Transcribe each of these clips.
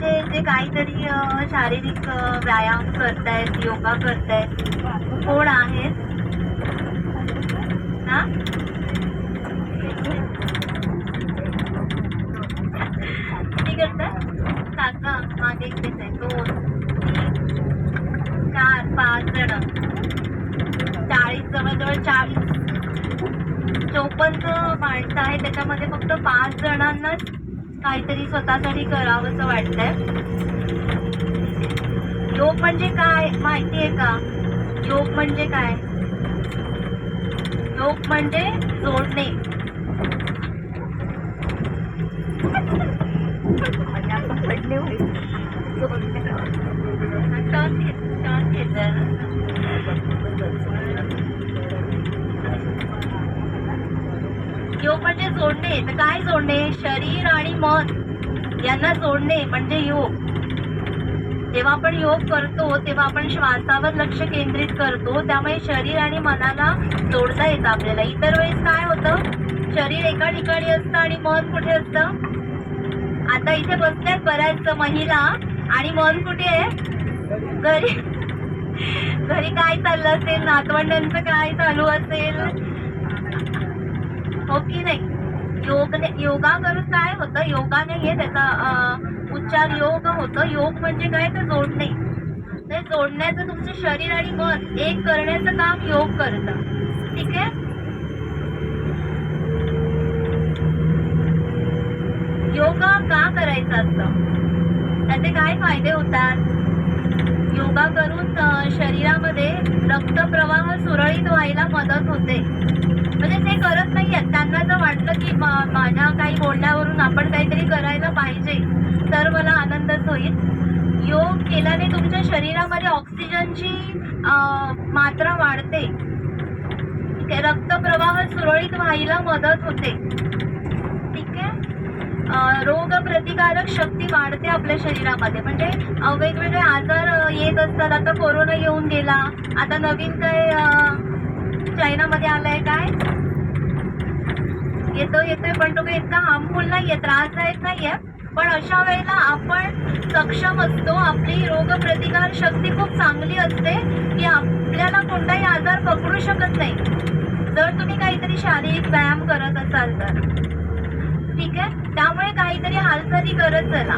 ते जे काहीतरी शारीरिक व्यायाम करतायत योगा करतायत. कोण आहेत ना किती करताय? काका मागे इकडेच आहे. दोन तीन चार पाच जण. चाळीस जवळजवळ चाळीस. चोपन्न माणसं आहे त्याच्यामध्ये फक्त पाच जणांनाच काहीतरी स्वतःसाठी करावंसं वाटतंय. योग म्हणजे काय? माहिती आहे का? योग म्हणजे काय? योग म्हणजे जोडणे म्हणजे असं पडले होईल जोडणे टर्न घे टर्न घे जरा. आपण म्हणजे जोडणे तर काय जोडणे? शरीर आणि मन. यांना जोडणे म्हणजे योग. जेव्हा आपण योग करतो तेव्हा आपण श्वासावर लक्ष केंद्रित करतो. त्यामुळे शरीर आणि मनाला जोडता येतं आपल्याला. इतर वेळेस काय होतं? शरीर एका ठिकाणी असतं आणि मन कुठे असतं? आता इथे बसल्यात बऱ्याच महिला आणि मन कुठे आहे? घरी. घरी काय चाललं असेल? नातवंडांचं काय चालू असेल? हो की नाही. योग योगा करून काय होतं. योगाने हे त्याचा उच्चार योग होतं. योग म्हणजे काय? तर जोडणे. ते जोडण्याचं तुमचं शरीर आणि मन एक करण्याचं काम योग करतं. ठीक आहे? योगा का करायचं असतं? त्याचे काय फायदे होतात? योगा करून शरीरामध्ये रक्तप्रवाह सुरळीत व्हायला मदत होते. म्हणजे ते करत नाही आहेत त्यांना जर वाटलं की माझ्या काही बोलण्यावरून आपण काहीतरी करायला पाहिजे. तर मला आनंदच होईल. योग केल्याने तुमच्या शरीरामध्ये ऑक्सिजनची मात्रा वाढते. ठीक आहे? रक्तप्रवाह सुरळीत व्हायला मदत होते. ठीक आहे? रोगप्रतिकारक रोग प्रतिकारक शक्ती वाढते आपल्या शरीरामध्ये. म्हणजे वेगवेगळे आजार येत असतात. आता कोरोना येऊन गेला. आता नवीन काय चैनामध्ये आलाय काय? येतो येतोय पण तो काही इतका हार्मफुल नाहीये त्रासदायक नाहीये. पण अशा वेळेला आपण सक्षम असतो आपली रोगप्रतिकार शक्ती खूप चांगली असते की आपल्याला कोणताही आजार पकडू शकत नाही. जर तुम्ही काहीतरी शारीरिक व्यायाम करत असाल तर. ठीक आहे? त्यामुळे काहीतरी हालचाली करत चला.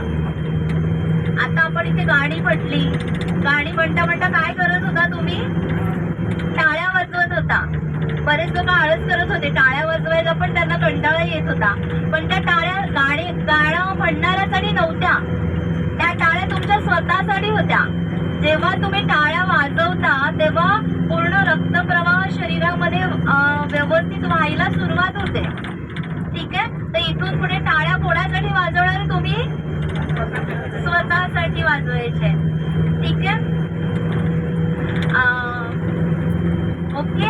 आता आपण इथे गाणी म्हटली. गाणी म्हणता म्हणता काय करत होता तुम्ही? टाळ्या वाजवत होता. बरेच लोक आळस करत होते. टाळ्या वाजवायला पण त्यांना कंटाळा येत होता. पण त्या टाळ्या गाणी गाणं म्हणणाऱ्यासाठी नव्हत्या. त्या टाळ्या तुमच्या स्वतःसाठी होत्या. जेव्हा तुम्ही टाळ्या वाजवता तेव्हा पूर्ण रक्तप्रवाह शरीरामध्ये व्यवस्थित व्हायला सुरुवात होते. ठीक आहे? तर इथून पुढे टाळ्या कोणासाठी वाजवणार तुम्ही? स्वतःसाठी वाजवायचे. ठीक आहे? ओके?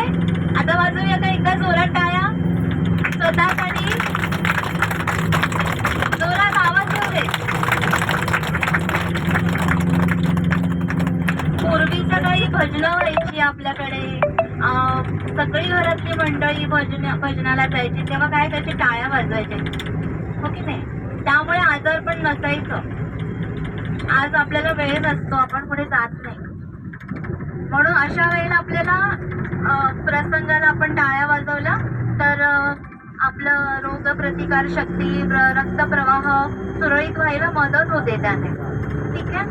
आता वाजवूया का एकदा जोरात टाळ्या? स्वतःसाठी. जोरात आवाज येऊ दे पूर्वीच्या काही भजनं व्हायची आपल्याकडे. सगळी घरातली मंडळी भजन भजनाला जायची तेव्हा काय करायचे? टाळ्या वाजवायचे. हो की नाही? त्यामुळे आजार पण नसायचं. आज आपल्याला वेळ नसतो आपण पुढे जात म्हणून अशा वेळेला आपल्याला प्रसंगाला आपण टाळ्या वाजवल्या. तर आपलं रोग प्रतिकार शक्ती रक्तप्रवाह सुरळीत व्हायला मदत होते त्याने. ठीक आहे?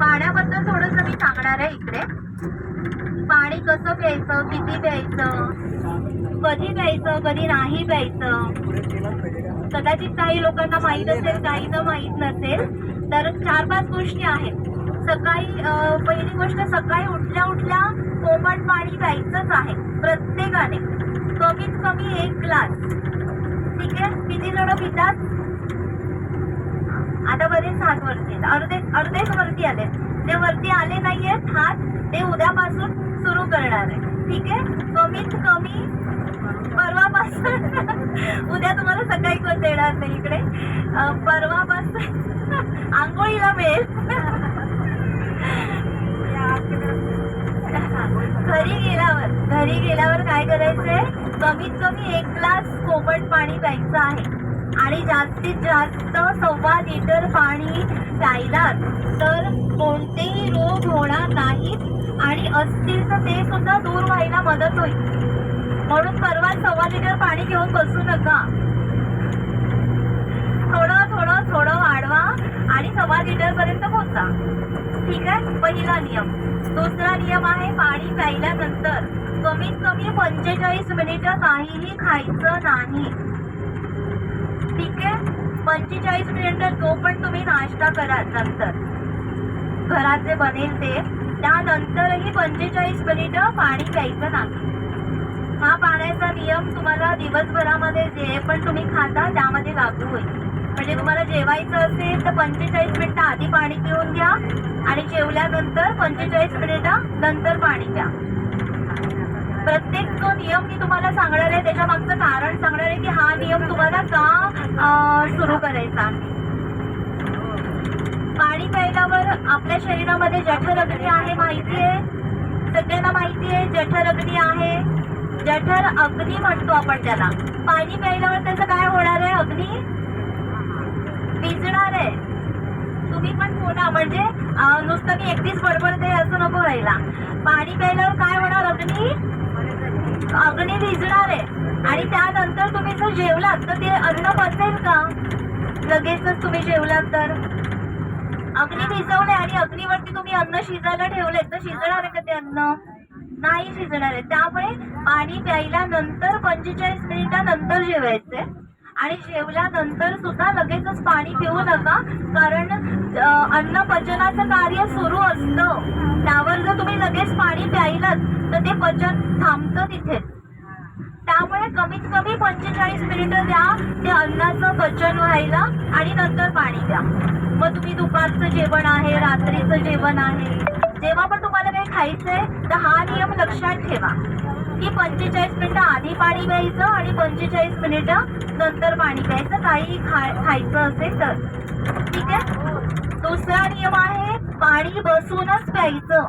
पाण्याबद्दल थोडस मी सांगणार आहे इकडे. पाणी कसं प्यायचं किती प्यायचं कधी प्यायचं कधी नाही प्यायचं. कदाचित काही लोकांना माहीत असेल काही न माहीत नसेल. तर चार पाच गोष्टी आहेत. सकाळी पहिली गोष्ट सकाळी उठल्या उठल्या कोमट पाणी प्यायचंच आहे प्रत्येकाने. कमीत कमी एक ग्लास. ठीक आहे? किती जण पितात? आता बरेच हात वरती अर्धे अर्धेच वरती आले जे वरती आले नाहीयेत हात ते उद्यापासून सुरू करणार आहे ठीक आहे? कमीत कमी परवापासून उद्या तुम्हाला सकाळी कोण देणार नाही इकडे? परवापासून आंघोळीला मिळेल घरी गेल्यावर घरी गेल्यावर काय करायचंय? कमीत कमी एक ग्लास कोमट पाणी प्यायचं आहे. आणि जास्तीत जास्त सव्वा लिटर पाणी प्यायलात. तर कोणतेही रोग होणार नाहीत. आणि असतील तर ते सुद्धा दूर व्हायला मदत होईल. म्हणून परवा सव्वा लिटर पाणी घेऊन बसू नका. थोडं थोडं थोडं आणि सव्वा लिटर पर्यंत पोहोचा ठीक आहे? पहिला नियम. दुसरा नियम आहे पाणी प्यायल्यानंतर कमीत कमी पंचेचाळीस मिनिट काहीही खायचं नाही. ठीक आहे? पंचेचाळीस मिनिट जो पण तुम्ही नाश्ता कराल नंतर. घरात जे बनेल ते. त्यानंतरही पंचेचाळीस मिनिट पाणी प्यायचं नाही. हा पाण्याचा नियम तुम्हाला दिवसभरामध्ये जे पण तुम्ही खाता त्यामध्ये लागू होईल. म्हणजे तुम्हाला जेवायचं असेल तर पंचेचाळीस मिनिटं आधी पाणी पिऊन घ्या आणि जेवल्यानंतर पंचेचाळीस मिनिटं नंतर पाणी प्या. प्रत्येक जो नियम मी तुम्हाला सांगणार आहे त्याच्या मागचं कारण सांगणार आहे की हा नियम तुम्हाला का सुरू करायचा? पाणी प्यायल्यावर आपल्या शरीरामध्ये जठरअग्नी आहे माहिती आहे? सगळ्यांना माहिती आहे जठरअग्नी आहे. जठर अग्नी म्हणतो आपण त्याला. पाणी प्यायल्यावर त्याचं काय होणार आहे? अग्नी भिजणार आहे. तुम्ही पण बोला म्हणजे नुसतं मी एकटीच बडबडते असं नको व्हायला. पाणी प्यायल्यावर काय होणार अग्नी? अग्नी भिजणार आहे. आणि त्यानंतर तुम्ही जर जेवलात तर ते अन्न बसेल का? लगेचच तुम्ही जेवलात तर. अग्नी भिजवले आणि अग्नीवरती तुम्ही अन्न शिजायला ठेवले तर शिजणार आहे का ते अन्न? नाही शिजणार आहे. त्यामुळे पाणी प्यायला नंतर पंचेचाळीस मिनिटानंतर जेवायचे आणि जेवल्यानंतर सुद्धा लगेचच पाणी पिऊ नका कारण अन्न पचनाचं कार्य सुरू असतं. त्यावर जर तुम्ही लगेच पाणी प्यायलात तर ते पचन थांबतं तिथे. त्यामुळे कमीत कमी पंचेचाळीस मिनिटं द्या ते अन्नाचं पचन व्हायला आणि नंतर पाणी द्या मग तुम्ही दुपारचं जेवण आहे रात्रीचं जेवण आहे. जेव्हा पण तुम्हाला काही खायचंय तर हा नियम लक्षात ठेवा. की पंचेचाळीस मिनिटं आधी पाणी प्यायचं आणि पंचेचाळीस मिनिटं नंतर पाणी प्यायचं. काही खा खायचं असेल तर. ठीक आहे? दुसरा नियम आहे पाणी बसूनच प्यायचं.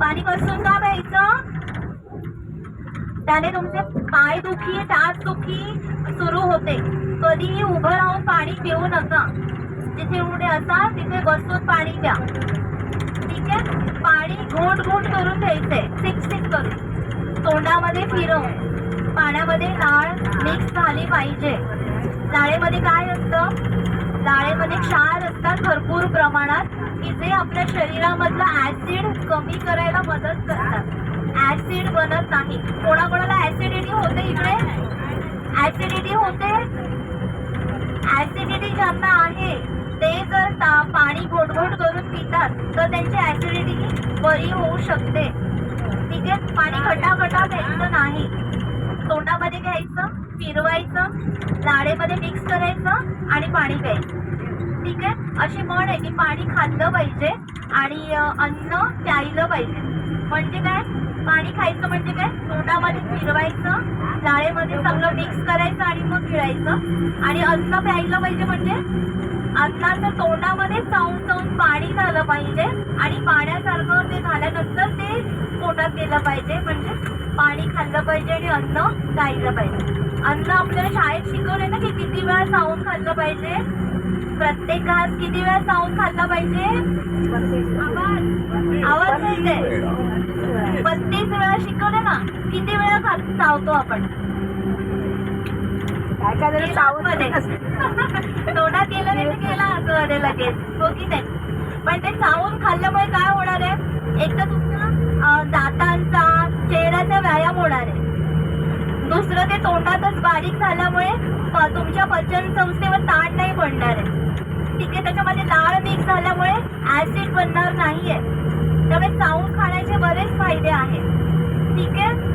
पाणी बसून का प्यायचं? त्याने तुमचे पाय दुखी तास दुखी सुरू होते. कधीही उभं राहून पाणी पिऊ नका. जिथे उडे असा तिथे बसून पाणी प्या. ठीक आहे? पाणी घोट घोट करून घ्यायचे सिक सिक करून. तोंडामध्ये फिरवून पाण्यामध्ये लाळ मिक्स झाली पाहिजे. लाळेमध्ये काय असतं? लाळेमध्ये क्षार असतात भरपूर प्रमाणात की जे आपल्या शरीरामधलं ऍसिड कमी करायला मदत करतात. ऍसिड बनत नाही. कोणाकोणाला ऍसिडिटी होते इकडे? ऍसिडिटी होते? ऍसिडिटी ज्यांना आहे ते जर ता- पाणी घोटघोट करून पितात तर त्यांची ऍसिडिटी बरी होऊ शकते. ठीक आहे पाणी खटाखटा घ्यायचं नाही. तोंडामध्ये घ्यायचं फिरवायचं लाडेमध्ये मिक्स करायचं आणि पाणी प्यायचं. ठीक आहे? अशी म्हण आहे की पाणी खाल्लं पाहिजे आणि अन्न प्यायलं पाहिजे. म्हणजे काय? पाणी खायचं म्हणजे काय? तोंडामध्ये फिरवायचं लाळेमध्ये चांगलं मिक्स करायचं आणि मग गिळायचं आणि अन्न प्यायलं पाहिजे म्हणजे अन्नाचं तोंडामध्ये चावून चावून पाणी झालं पाहिजे. आणि पाण्यासारखं ते झाल्यानंतर ते पोटात गेलं पाहिजे. म्हणजे पाणी खाल्लं पाहिजे आणि अन्न गायलं पाहिजे. अन्न आपल्याला शाळेत शिकवले ना की किती वेळा चावून खाल्लं पाहिजे. प्रत्येक घास किती वेळा चावून खाल्ला पाहिजे? आवाज आवाज येते बत्तीस वेळा शिकवले ना किती वेळा खा चावतो आपण. काय तोंडात गेलं नाही तर गेला आतमध्ये लगेच. हो की नाही? पण ते चावून खाल्ल्यामुळे काय होणार आहे? एक तर तुमच्या अं, दातांचा चेहऱ्याचा व्यायाम होणार आहे. दुसरं ते तोंडातच बारीक झाल्यामुळे प- तुमच्या पचन संस्थेवर ताण नाही पडणार आहे. ठीक आहे त्याच्यामध्ये लाळ मिक्स झाल्यामुळे ऍसिड बनणार नाही आहे त्यामुळे चावून खाण्याचे बरेच फायदे आहेत. ठीक आहे?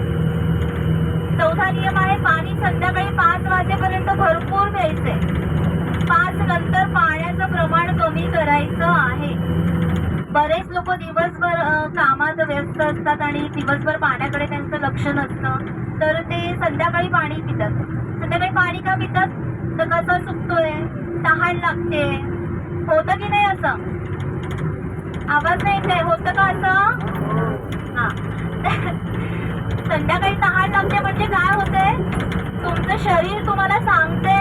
चौथा नियम आहे पाणी संध्याकाळी पाच वाजेपर्यंत भरपूर प्यायचे पाच नंतर पाण्याचं प्रमाण कमी करायचं आहे. बरेच लोक दिवसभर कामात व्यस्त असतात आणि दिवसभर पाण्याकडे त्यांचं लक्ष नसतं. तर ते संध्याकाळी पाणी पितात. संध्याकाळी पाणी का पितात? तर कसं सुकतोय? तहान लागते. होतं की नाही असं? आवाज नाही काय होतं का असं? हा. संध्याकाळी तहान लागते म्हणजे काय होतंय? तुमचं शरीर तुम्हाला सांगते.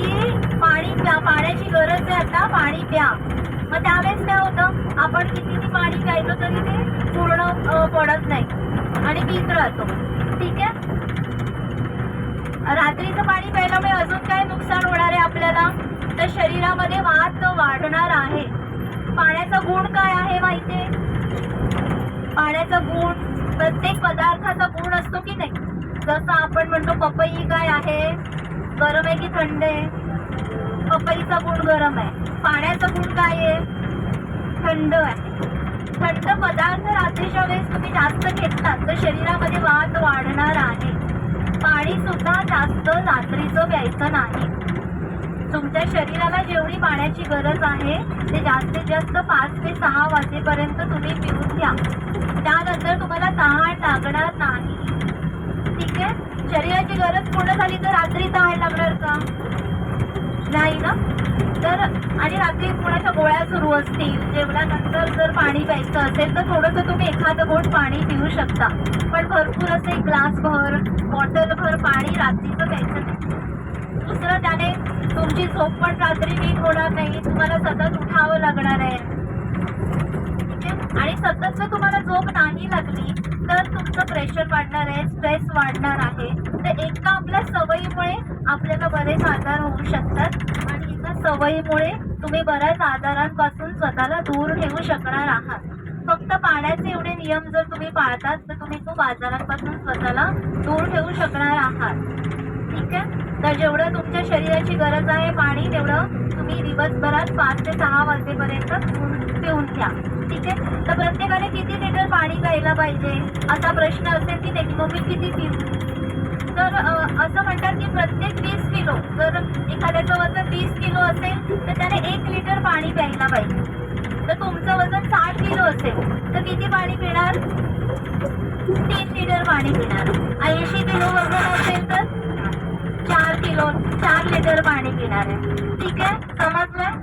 की पाणी प्या पाण्याची गरज आहे आता पाणी प्या. मग त्यावेळेस काय होतं आपण कितीही पाणी प्यायलो तरी ते पूर्ण पडत नाही. आणि पीत राहतो. ठीक आहे? रात्रीचं पाणी प्यायल्यामुळे अजून काय नुकसान होणार आहे आपल्याला? तर शरीरामध्ये वात वाढणार आहे. पाण्याचा गुण काय आहे माहितीये पाण्याचा गुण प्रत्येक पदार्थाचा गुण असतो की नाही? जसं आपण म्हणतो पपई काय आहे गरम आहे की थंड आहे? पपईचा गुण गरम आहे. पाण्याचा गुण काय आहे? थंड आहे. थंड पदार्थ रात्रीच्या वेळेस तुम्ही जास्त घेतलात तर शरीरामध्ये वात वाढणार आहे. पाणी सुद्धा जास्त रात्रीचं प्यायचं नाही. तुमच्या शरीराला जेवढी पाण्याची गरज आहे ते जास्तीत जास्त पाच ते सहा वाजेपर्यंत तुम्ही पिऊन घ्या. त्यानंतर तुम्हाला तहान लागणार नाही. ठीक आहे शरीराची गरज पूर्ण झाली तर रात्री तहान लागणार का? नाही ना? तर आणि रात्री कोणाच्या गोळ्या सुरू असतील? जेवणानंतर जर पाणी प्यायचं असेल तर थोडंसं तुम्ही एखादं गोट पाणी पिऊ शकता. पण भरपूर असं ग्लासभर बॉटलभर पाणी रात्रीचं प्यायचं नाही. दुसरं त्याने तुमची झोप पण रात्री नीट होणार नाही. तुम्हाला सतत उठावं लागणार आहे. ठीक आणि सतत जर तुम्हाला झोप नाही लागली तर तुमचं प्रेशर वाढणार आहे स्ट्रेस वाढणार आहे. तर एका आपल्या सवयीमुळे आपल्याला बरेच आजार होऊ शकतात. आणि एका सवयीमुळे तुम्ही बऱ्याच आजारांपासून स्वतःला दूर ठेवू शकणार आहात. फक्त पाण्याचे एवढे नियम जर तुम्ही पाळतात तर तुम्ही खूप आजारांपासून स्वतःला दूर ठेवू शकणार आहात. ठीक आहे? तर जेवढं तुमच्या शरीराची गरज आहे पाणी तेवढं तुम्ही दिवसभरात पाच ते सहा वाजेपर्यंत पिऊन- पिऊन घ्या. ठीक आहे? तर प्रत्येकाने किती लिटर पाणी प्यायला पाहिजे? असा प्रश्न असेल की नाही मग मी किती पिऊ? तर असं म्हणतात की प्रत्येक वीस किलो जर एखाद्याचं वजन वीस किलो असेल तर त्याने एक लिटर पाणी प्यायला पाहिजे. तर तुमचं वजन साठ किलो असेल तर किती पाणी पिणार? तीन लिटर पाणी पिणार. ऐंशी किलो वजन असेल तर चार किलो चार लिटर पाणी पिणार आहे. ठीक आहे? समजलं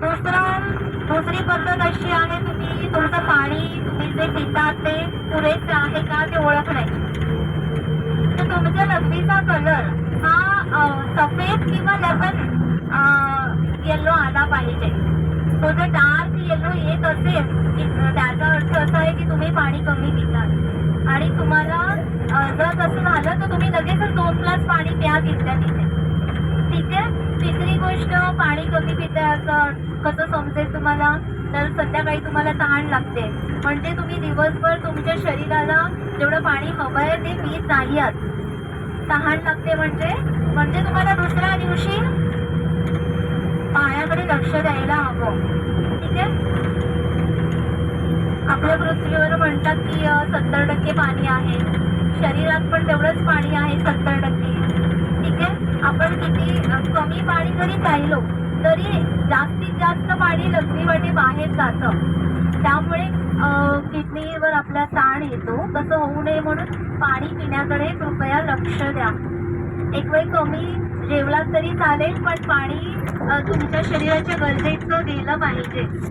दुसरं दुसरी पद्धत अशी आहे तुम्ही तुमचं पाणी तुम्ही जे पिता ते पुरेसे आहे का ते ओळखण्याची तर तुमच्या लग्नीचा कलर हा सफेद किंवा लेमन येल्लो आला पाहिजे. तो जर डार्क येलो येत असेल त्याचा अर्थ असा आहे की तुम्ही पाणी कमी पितात. आणि तुम्हाला जर तसं झालं तर तुम्ही लगेचच दोन ग्लास पाणी प्या तिथल्या तिथे. ठीक आहे? तिसरी गोष्ट पाणी कमी पिताय कसं समजेल तुम्हाला? तर संध्याकाळी तुम्हाला तहान लागते. म्हणजे तुम्ही दिवसभर तुमच्या शरीराला जेवढं पाणी हवं आहे ते पीत नाही आहात. तहान लागते म्हणजे? म्हणजे तुम्हाला दुसऱ्या दिवशी पाण्याकडे लक्ष द्यायला हवं. ठीक आहे? आपल्या पृथ्वीवर म्हणतात की सत्तर टक्के पाणी आहे. शरीरात पण तेवढंच पाणी आहे सत्तर टक्के. ठीक आहे? आपण किती कमी पाणी जरी प्यायलो तरी जास्तीत जास्त पाणी लक्ष्मीवाटी बाहेर जातं. त्यामुळे किडनीवर आपला ताण येतो. तसं होऊ नये म्हणून पाणी पिण्याकडे कृपया लक्ष द्या. एक वेळ कमी जेवलात तरी चालेल पण पाणी तुमच्या शरीराच्या गरजेचं गेलं पाहिजे.